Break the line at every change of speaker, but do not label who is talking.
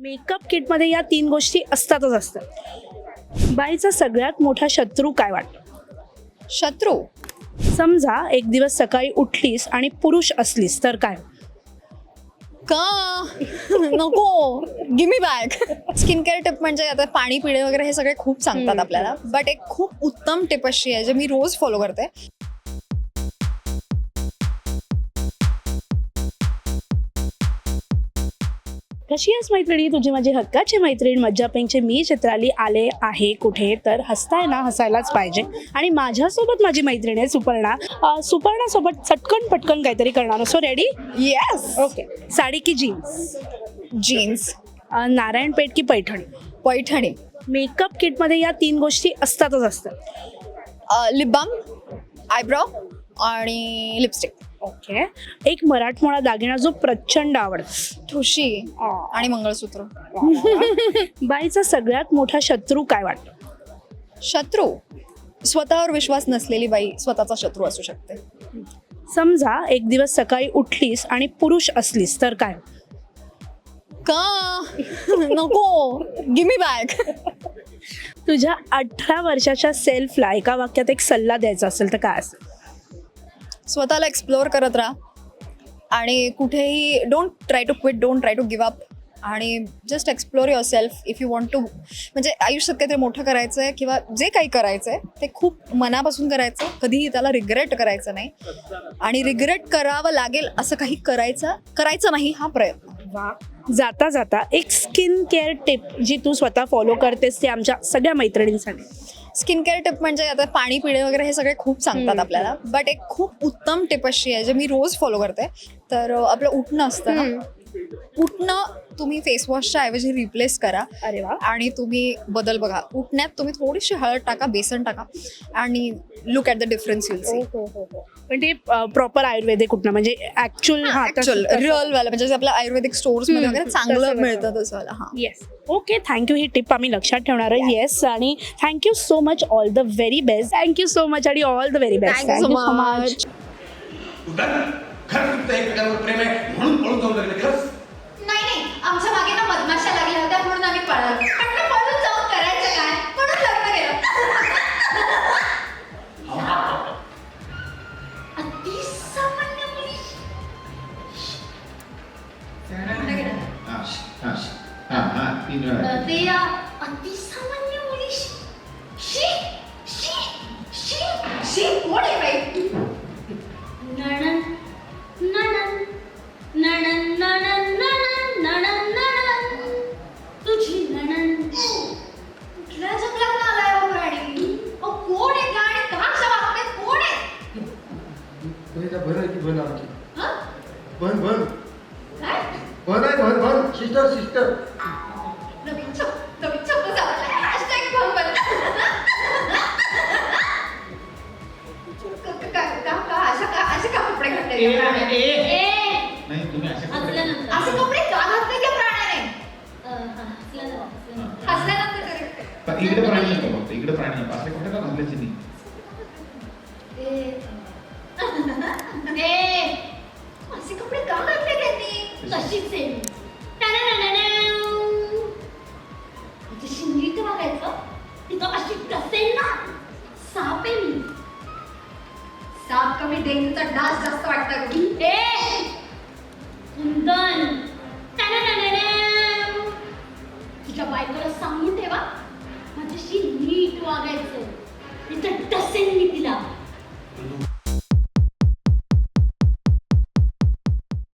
Makeup किटमध्ये या तीन गोष्टी असतातच असतात. बाईचा सगळ्यात मोठा शत्रू काय वाटतो?
शत्रू.
समजा एक दिवस सकाळी उठलीस आणि पुरुष असलीस तर काय?
का? नको. Gimme bag skin care tip म्हणजे आता पाणी पिणे वगैरे हे सगळे खूप सांगतात आपल्याला. बट एक खूप उत्तम टिप अशी आहे जे मी रोज फॉलो करते.
कशी आहेस मैत्रिणी? तुझी माझी हक्काची मैत्रीण मज्जा पेंगचे मी चित्राली आले आहे कुठे? तर हसताय ना हसायलाच पाहिजे. आणि माझ्यासोबत माझी मैत्रीण आहे सुपर्णा. अं, सुपर्णासोबत चटकन पटकन काहीतरी करणार असो रेडी
येस
ओके साडी की जीन्स
जीन्स
नारायणपेठ की पैठणी?
पैठणी.
मेकअप किटमध्ये या तीन गोष्टी असतातच असतात.
लिप बाम आयब्रो आणि लिपस्टिक.
ओके. एक मराठमोळा दागिना जो प्रचंड आवडतो.
ठुशी आणि मंगळसूत्र.
बाईचा सगळ्यात मोठा शत्रू काय वाटतो?
शत्रू? स्वतःवर विश्वास नसलेली बाई स्वतःचा शत्रू असू शकते.
समजा एक दिवस सकाळी उठलीस आणि पुरुष असलीस तर काय?
का? नको. गिमी बॅग
तुझ्या अठरा वर्षाच्या सेल्फला एका वाक्यात एक सल्ला द्यायचा असेल तर काय असेल?
स्वतःला एक्सप्लोअर करत राहा. आणि कुठेही don't try to quit don't try to give up आणि just explore yourself if you want to म्हणजे आयुष्यात काहीतरी मोठं करायचं आहे किंवा जे काही करायचं आहे ते खूप मनापासून करायचं. कधीही त्याला रिग्रेट करायचं नाही. आणि रिग्रेट करावं लागेल असं काही करायचं करायचं नाही हा प्रयत्न.
वा. जाता जाता एक स्किन केअर टिप जी तू स्वतः फॉलो करतेस ते आमच्या सगळ्या मैत्रिणींसाठी.
स्किन केअर टिप म्हणजे आता पाणी पिणे वगैरे हे सगळे खूप सांगतात आपल्याला. बट एक खूप उत्तम टिप अशी आहे जे मी रोज फॉलो करते. तर आपलं उठणं असतं ना उठणं तुम्ही फेसवॉशच्या ऐवजी रिप्लेस करा.
अरे वा.
आणि तुम्ही बदल बघा. उठण्यात तुम्ही थोडीशी हळद टाका बेसन टाका आणि look at the difference you'll see
पण ते प्रॉपर आयुर्वेदिक कुठनं? म्हणजे ऍक्च्युअल
ऍक्च्युअल रिअल वाला. म्हणजे आपल्या आयुर्वेदिक
स्टोर्समध्ये
वगैरे चांगलं. मिळतं तसं. हा.
येस ओके थँक्यू ही टिप आम्ही लक्षात ठेवणार आहे. येस आणि thank you so much all the very best thank you so much आणि all the very best
Thank you so much.
उदाहरण खरं तुमचं एकमेकांवर प्रेम आहे म्हणून पळून जाऊन लग्न केलंस
नाही नाही. आमच्या मागे ना मधमाशा लागल्या होत्या म्हणून आम्ही पळालो. पण पळून जाऊन करायचं काय? म्हणून लग्न केलं. अतिसामान्य मुली लग्न केलं.
हा, हा, हा, हा, तीन वेळा.
ते या अतिसामान्य मुली शी शी!
बहिणा भर आहे की भन आमची?
हं?
भन भन
काय?
भन आहे भन भन सिस्टर सिस्टर
कपडे नाही तुम्ही असे असे कपडे का घातले त्या प्राण्याने? हसल्यानंतर इकडे प्राणी नको फक्त इकडे
प्राणी
नको असे
कुठे का
घातल्याचे
नाही असे
कपडे का घातले त्यांनी तशीच आहे मी शिंगली तर
बघायचं तिथं अशी टसेल ना साप आहे मी साप कमी डेंगूचा डास जास्त
वाटतं कधी
हे कुंदन तुझ्या बायकोला सांगून ठेवा माझ्याशी नीट वागायचं इथं टसेल मी